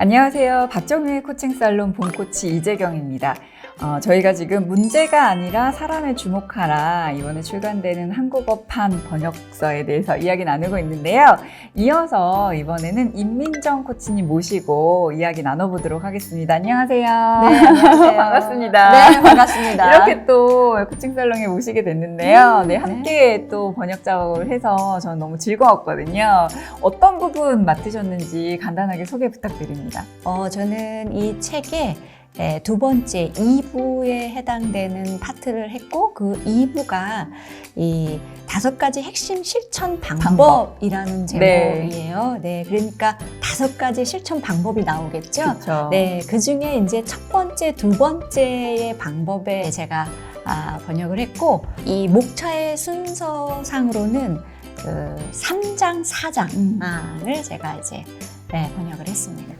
안녕하세요. 박정희의 코칭 살론 본코치 이재경입니다. 어, 저희가 지금 문제가 아니라 사람에 주목하라 이번에 출간되는 한국어판 번역서에 대해서 이야기 나누고 있는데요. 이어서 이번에는 임민정 코치님 모시고 이야기 나눠보도록 하겠습니다. 안녕하세요. 네, 안녕하세요. 반갑습니다. 네, 반갑습니다. 이렇게 또 코칭 살롱에 모시게 됐는데요. 음, 네, 함께 또 번역 작업을 해서 저는 너무 즐거웠거든요. 어떤 부분 맡으셨는지 간단하게 소개 부탁드립니다. 어, 저는 이 책의 에, 두 번째 2부에 해당되는 파트를 했고 그 2부가 이 다섯 가지 핵심 실천 방법이라는 제목이에요. 네. 그러니까 다섯 가지 실천 방법이 나오겠죠. 그렇죠. 네, 그 중에 이제 첫 번째, 두 번째의 방법에 제가 아, 번역을 했고, 이 목차의 순서상으로는 그 3장, 4장을 제가 이제 네, 번역을 했습니다.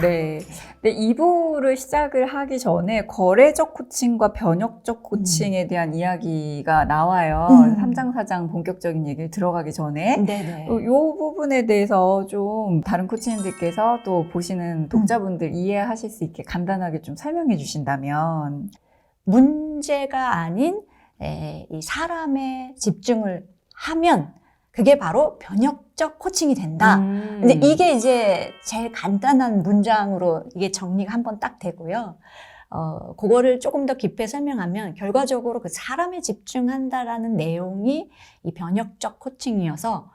네. 네, 2부를 시작을 하기 전에 거래적 코칭과 변혁적 코칭에 대한 이야기가 나와요. 음. 3장, 4장 본격적인 얘기를 들어가기 전에. 네네. 이 부분에 대해서 좀 다른 코치님들께서 또 보시는 독자분들 이해하실 수 있게 간단하게 좀 설명해 주신다면. 문제가 아닌 에, 이 사람의 집중을 하면 그게 바로 변혁적 코칭이 된다. 음. 근데 이게 이제 제일 간단한 문장으로 이게 정리가 한 번 딱 되고요. 어, 그거를 조금 더 깊게 설명하면 결과적으로 그 사람에 집중한다라는 내용이 이 변혁적 코칭이어서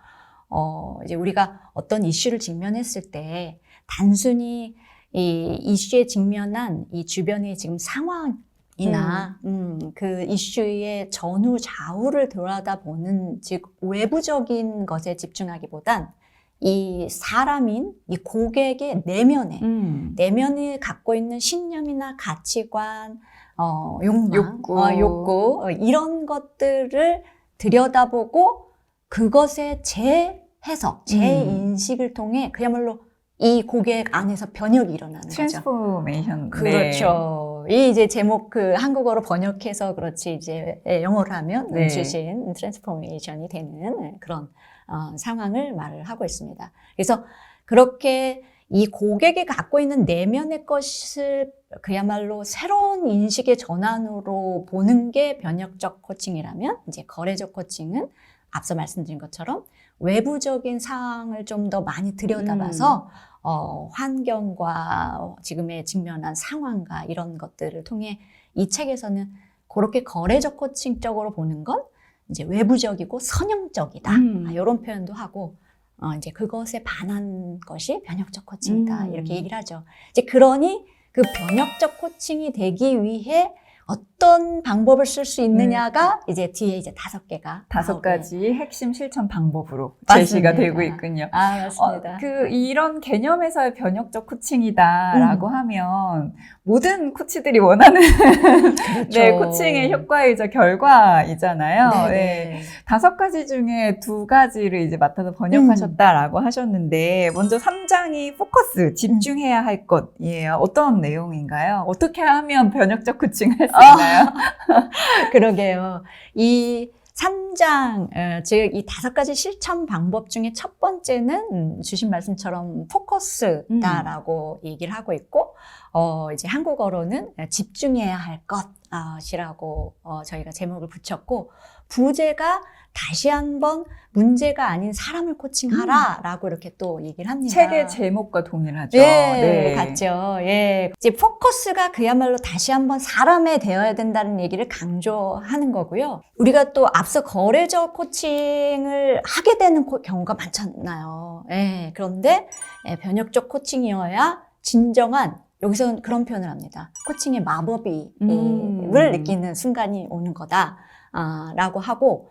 어, 이제 우리가 어떤 이슈를 직면했을 때 단순히 이 이슈에 직면한 이 주변의 지금 상황 이나 음, 그 이슈의 전후 좌우를 들여다보는 즉 외부적인 것에 집중하기보단 이 사람인 이 고객의 내면에 음. 내면이 갖고 있는 신념이나 가치관, 어, 욕망, 욕구. 어, 욕구 어, 이런 것들을 들여다보고 그것의 재해석, 재인식을 통해 그야말로 이 고객 안에서 변혁이 일어나는 거죠. 트랜스포메이션. 네. 그렇죠. 이 이제 제목 그 한국어로 번역해서 그렇지 이제 예, 영어로 하면 네. 주신 트랜스포메이션이 되는 그런 어, 상황을 말을 하고 있습니다. 그래서 그렇게 이 고객이 갖고 있는 내면의 것을 그야말로 새로운 인식의 전환으로 보는 게 변혁적 코칭이라면 이제 거래적 코칭은 앞서 말씀드린 것처럼 외부적인 상황을 좀 더 많이 들여다봐서 어, 환경과 지금의 직면한 상황과 이런 것들을 통해 이 책에서는 그렇게 거래적 코칭 쪽으로 보는 건 이제 외부적이고 선형적이다. 음. 아, 이런 표현도 하고 어, 이제 그것에 반한 것이 변혁적 코칭이다. 음. 이렇게 얘기를 하죠. 이제 그러니 그 변혁적 코칭이 되기 위해 어떤 방법을 쓸 수 있느냐가 이제 뒤에 이제 다섯 개가 다섯. 가지 핵심 실천 방법으로 맞습니다. 제시가 되고 있군요. 아 맞습니다. 어, 그 이런 개념에서의 변혁적 코칭이다라고 음. 하면 모든 코치들이 원하는 그렇죠. 네 코칭의 효과이자 결과이잖아요. 네, 네. 네. 다섯 가지 중에 두 가지를 이제 맡아서 번역하셨다라고 하셨는데 먼저 3장이 포커스 집중해야 할 것이에요. 어떤 내용인가요? 어떻게 하면 변혁적 코칭을 할수 있나요? 그러게요. 이 3장, 어, 즉, 이 다섯 가지 실천 방법 중에 첫 번째는 음, 주신 말씀처럼 포커스다라고 얘기를 하고 있고, 어, 이제 한국어로는 집중해야 할 것이라고 어, 저희가 제목을 붙였고, 부제가 다시 한번 문제가 아닌 사람을 코칭하라라고 이렇게 또 얘기를 합니다. 책의 제목과 동일하죠. 예, 네. 같죠. 예. 이제 포커스가 그야말로 다시 한번 사람에 되어야 된다는 얘기를 강조하는 거고요. 우리가 또 앞서 거래적 코칭을 하게 되는 코- 경우가 많잖아요. 예. 그런데 예, 변혁적 코칭이어야 진정한 여기서는 그런 표현을 합니다. 코칭의 마법이 음. 을 느끼는 순간이 오는 거다. 아, 라고 하고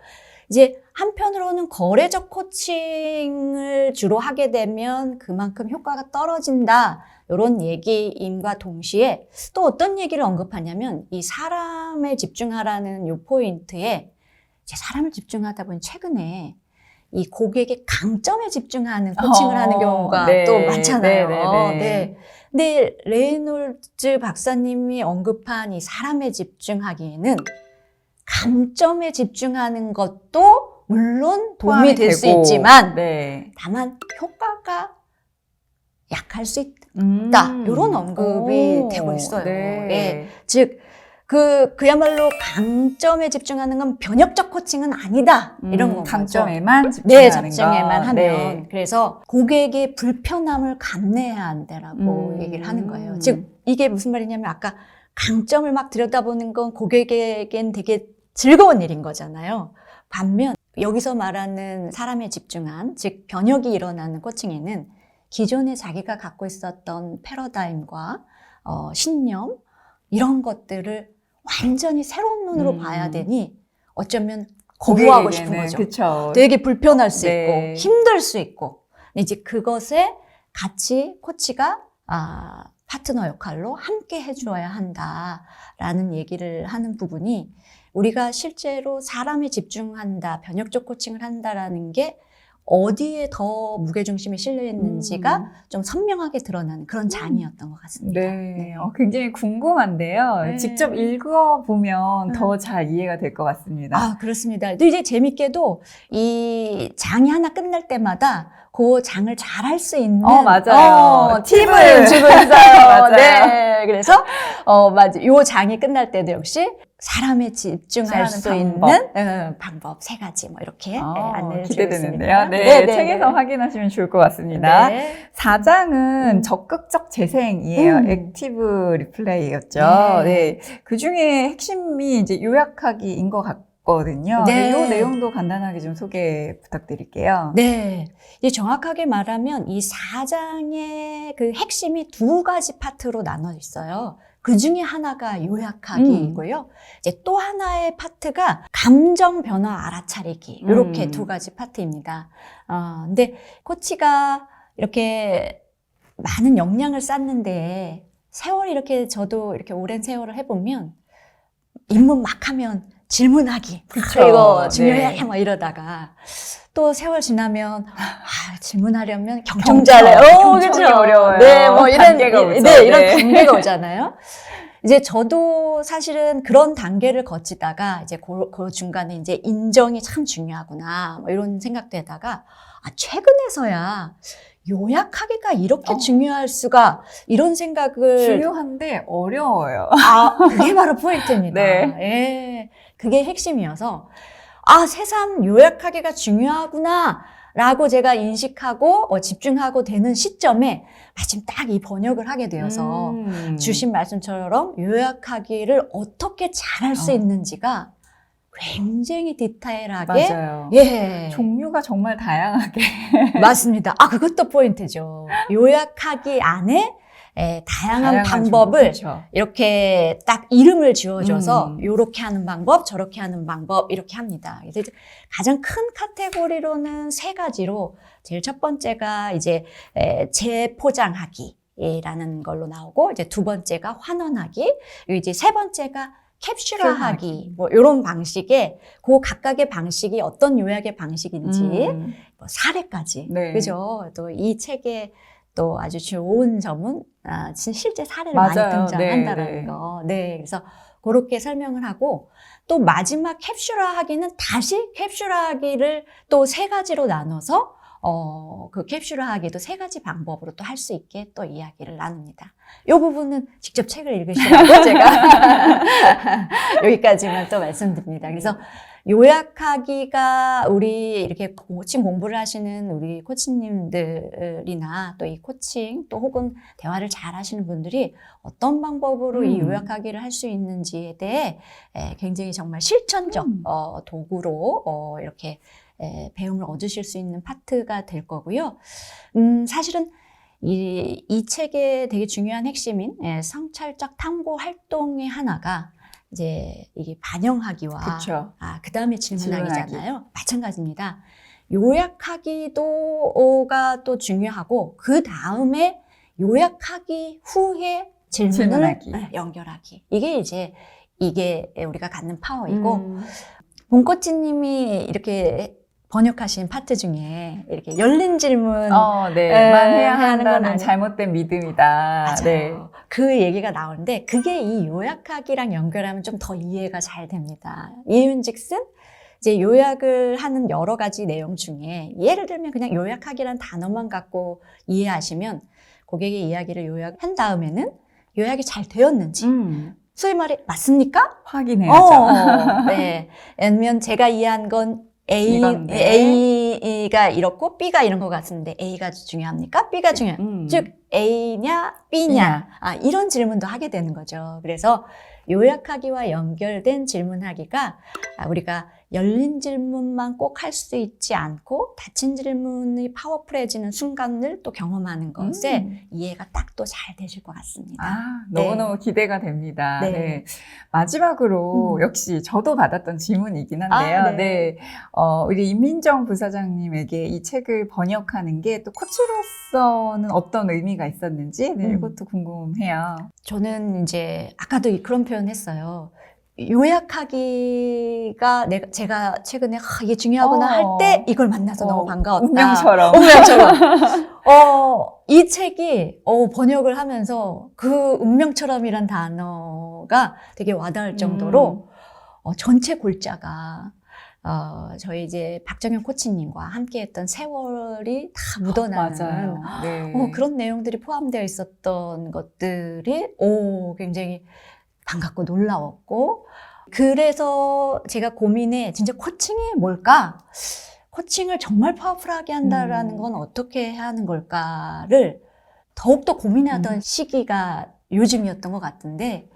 이제 한편으로는 거래적 코칭을 주로 하게 되면 그만큼 효과가 떨어진다. 이런 얘기임과 동시에 또 어떤 얘기를 언급하냐면 이 사람에 집중하라는 요 포인트에 이제 사람을 집중하다 보니 최근에 이 고객의 강점에 집중하는 코칭을 어, 하는 경우가 네, 또 많잖아요. 네, 네, 네. 네. 근데 레이놀즈 박사님이 언급한 이 사람에 집중하기에는 강점에 집중하는 것도 물론 도움이 될 수 있지만 네. 다만 효과가 약할 수 있다. 음. 이런 언급이 오, 되고 있어요. 네. 예. 즉, 그, 그야말로 강점에 집중하는 건 변혁적 코칭은 아니다. 이런 음, 건. 강점에만 집중하는 네, 거. 하면. 네. 그래서 고객의 불편함을 감내해야 한다라고 음. 얘기를 하는 거예요. 즉, 이게 무슨 말이냐면 아까 강점을 막 들여다보는 건 고객에겐 되게 즐거운 일인 거잖아요. 반면 여기서 말하는 사람에 집중한, 즉, 변혁이 일어나는 코칭에는 기존에 자기가 갖고 있었던 패러다임과 어, 신념, 이런 것들을 완전히 새로운 눈으로 음. 봐야 되니 어쩌면 거부하고 싶은 고객에게는, 거죠. 그쵸. 되게 불편할 수 네. 있고 힘들 수 있고 이제 그것에 같이 코치가 아, 파트너 역할로 함께 해주어야 한다라는 얘기를 하는 부분이 우리가 실제로 사람에 집중한다, 변혁적 코칭을 한다라는 게 어디에 더 무게중심이 실려 있는지가 음. 좀 선명하게 드러나는 그런 장이었던 것 같습니다. 네, 어, 굉장히 궁금한데요. 네. 직접 읽어보면 음. 더잘 이해가 될 것 같습니다. 아, 그렇습니다. 또 이제 재밌게도 이 장이 하나 끝날 때마다 그 장을 잘 할 수 있는 어, 맞아요. 어, 팁을 팁을. 주고 있어요. 맞아요. 네. 그래서 어, 맞아. 요 장이 끝날 때도 역시 사람에 집중할 수. 있는 어, 방법 세 가지 뭐 이렇게 아, 네, 안내를 기대되는데요. 주고 네, 있습니다. 책에서 확인하시면 좋을 것 같습니다. 네. 4장은 음. 적극적 재생이에요. 음. 액티브 리플레이였죠. 네. 네. 그 중에 핵심이 이제 요약하기인 것 같거든요. 네. 이 내용도 간단하게 좀 소개 부탁드릴게요. 네. 이제 정확하게 말하면 이 4장의 그 핵심이 두 가지 파트로 나눠 있어요. 그 중에 하나가 요약하기이고요. 이제 또 하나의 파트가 감정 변화 알아차리기. 이렇게 음. 두 가지 파트입니다. 어, 근데 코치가 이렇게 많은 역량을 쌓는데 세월 이렇게 저도 이렇게 오랜 세월을 해보면 입문 막 하면 질문하기. 그쵸. 이거 중요해. 네. 막 이러다가 또 세월 지나면 아, 질문하려면 경청. 경청자래. 어, 경청이 그죠? 어려워요. 네, 뭐 이런 단계가 오죠. 네, 이런 네. 단계가 오잖아요. 이제 저도 사실은 그런 단계를 거치다가 이제 그, 그 중간에 이제 인정이 참 중요하구나 뭐 이런 생각도 하다가 아 최근에서야 요약하기가 이렇게 어. 중요할 수가 이런 생각을 중요한데 어려워요. 아, 그게 바로 포인트입니다. 네. 예. 그게 핵심이어서, 아, 새삼 요약하기가 중요하구나. 라고 제가 인식하고 어, 집중하고 되는 시점에 마침 딱 이 번역을 하게 되어서 음. 주신 말씀처럼 요약하기를 어떻게 잘할 수 어. 있는지가 굉장히 디테일하게 맞아요. 예 종류가 정말 다양하게. 맞습니다. 아 그것도 포인트죠. 요약하기 안에 에, 다양한 다양한 방법을 그렇죠. 이렇게 딱 이름을 지어줘서 음. 요렇게 하는 방법, 저렇게 하는 방법 이렇게 합니다. 그래서 가장 큰 카테고리로는 세 가지로 제일 첫 번째가 이제 에, 재포장하기 라는 걸로 나오고 이제 두 번째가 환원하기, 그리고 이제 세 번째가 캡슐화하기 뭐 이런 방식의 그 각각의 방식이 어떤 요약의 방식인지 음. 뭐 사례까지 네. 그죠? 또 이 책에 또 아주 좋은 점은 아, 진- 실제 사례를 맞아요. 많이 등장한다라는 네, 네. 거. 네, 그래서 그렇게 설명을 하고 또 마지막 캡슐화하기는 다시 캡슐화하기를 또 세 가지로 나눠서 어, 그 캡슐화하기도 세 가지 방법으로 또 할 수 있게 또 이야기를 나눕니다. 이 부분은 직접 책을 읽으시라고 제가 여기까지만 또 말씀드립니다. 그래서 요약하기가 우리 이렇게 코칭 공부를 하시는 우리 코치님들이나 또 이 코칭 또 혹은 대화를 잘 하시는 분들이 어떤 방법으로 이 음. 요약하기를 할 수 있는지에 대해 에, 굉장히 정말 실천적 음. 어, 도구로 어, 이렇게 에, 배움을 얻으실 수 있는 파트가 될 거고요. 음, 사실은 이, 이 책의 되게 중요한 핵심인 예, 성찰적 탐구 활동의 하나가 이제 이게 반영하기와 그렇죠. 아, 그 다음에 질문하기잖아요. 질문하기. 마찬가지입니다. 요약하기도가 또 중요하고 그 다음에 요약하기 후에 질문을 질문하기. 네, 연결하기. 이게 이제 이게 우리가 갖는 파워이고 음. 봉코치님이 이렇게 번역하신 파트 중에 이렇게 열린 질문 어, 네. 해야 하는 건 아니- 잘못된 믿음이다. 맞아요. 네. 그 얘기가 나오는데 그게 이 요약하기랑 연결하면 좀 더 이해가 잘 됩니다. 이윤즉슨 이제 요약을 하는 여러 가지 내용 중에 예를 들면 그냥 요약하기란 단어만 갖고 이해하시면 고객의 이야기를 요약한 다음에는 요약이 잘 되었는지 음, 소위 말해 맞습니까? 확인해야죠. 어, 네. 아니면 제가 이해한 건 A, 이건데. A가 이렇고 B가 이런 것 같은데 A가 중요합니까? B가 중요해. 음. 즉 A냐 B냐 B냐. 아, 이런 질문도 하게 되는 거죠. 그래서 요약하기와 연결된 질문하기가 아, 우리가 열린 질문만 꼭 할 수 있지 않고 닫힌 질문이 파워풀해지는 순간을 또 경험하는 것에 음. 이해가 딱 또 잘 되실 것 같습니다. 아, 네. 너무너무 기대가 됩니다. 네. 네. 마지막으로 음. 역시 저도 받았던 질문이긴 한데요. 아, 네. 네. 어, 우리 임민정 부사장님에게 이 책을 번역하는 게 또 코치로서는 어떤 의미가 있었는지 네, 음. 이것도 궁금해요. 저는 이제 아까도 그런 표현 했어요. 요약하기가 내가 제가 최근에 아, 이게 중요하구나 어. 할 때 이걸 만나서 어, 너무 반가웠다. 운명처럼. 운명처럼. 어, 이 책이 어, 번역을 하면서 그 운명처럼이란 단어가 되게 와닿을 정도로 어, 전체 골자가 어, 저희 이제 박정현 코치님과 함께했던 세월이 다 묻어나는 맞아요. 네. 어, 그런 내용들이 포함되어 있었던 것들이 오 굉장히 반갑고 놀라웠고 그래서 제가 고민해 진짜 코칭이 뭘까? 코칭을 정말 파워풀하게 한다라는 음. 건 어떻게 해야 하는 걸까를 더욱더 고민하던 음. 시기가 요즘이었던 것 같은데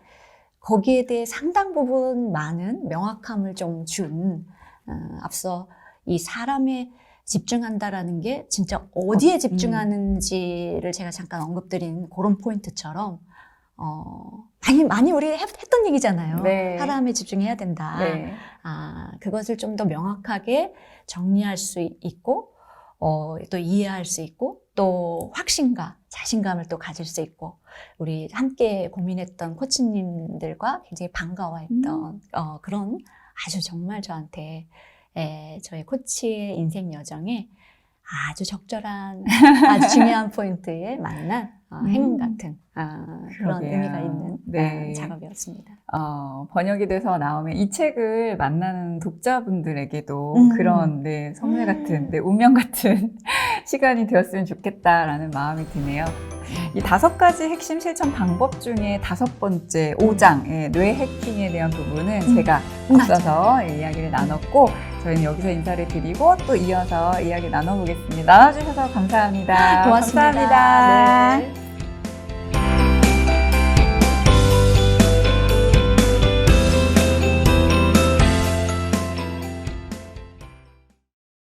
거기에 대해 상당 부분 많은 명확함을 좀준 어, 앞서 이 사람에 집중한다라는 게 진짜 어디에 음. 집중하는지를 제가 잠깐 언급드린 그런 포인트처럼 어, 많이 많이 우리 했, 던 얘기잖아요. 네. 사람에 집중해야 된다. 네. 아, 그것을 좀 더 명확하게 정리할 수 있고, 어, 또 이해할 수 있고, 또 확신과 자신감을 또 가질 수 있고, 우리 함께 고민했던 코치님들과 굉장히 반가워했던 어, 그런 아주 정말 저한테 에, 저의 코치의 인생 여정에 아주 적절한, 아주 중요한 포인트에 만난 어, 음. 행운 같은 아, 그런 그러게요. 의미가 있는 네. 아, 작업이었습니다. 어, 번역이 돼서 나오면 이 책을 만나는 독자분들에게도 음. 그런 네, 선물 음. 같은, 네, 운명 같은 시간이 되었으면 좋겠다라는 마음이 드네요. 이 다섯 가지 핵심 실천 방법 중에 다섯 번째, 5장, 예, 뇌 해킹에 대한 부분은 음. 제가. 앞서서 예, 이야기를 나눴고, 저희는 여기서 인사를 드리고 또 이어서 이야기 나눠보겠습니다. 나눠주셔서 감사합니다. 고맙습니다. 감사합니다. 네.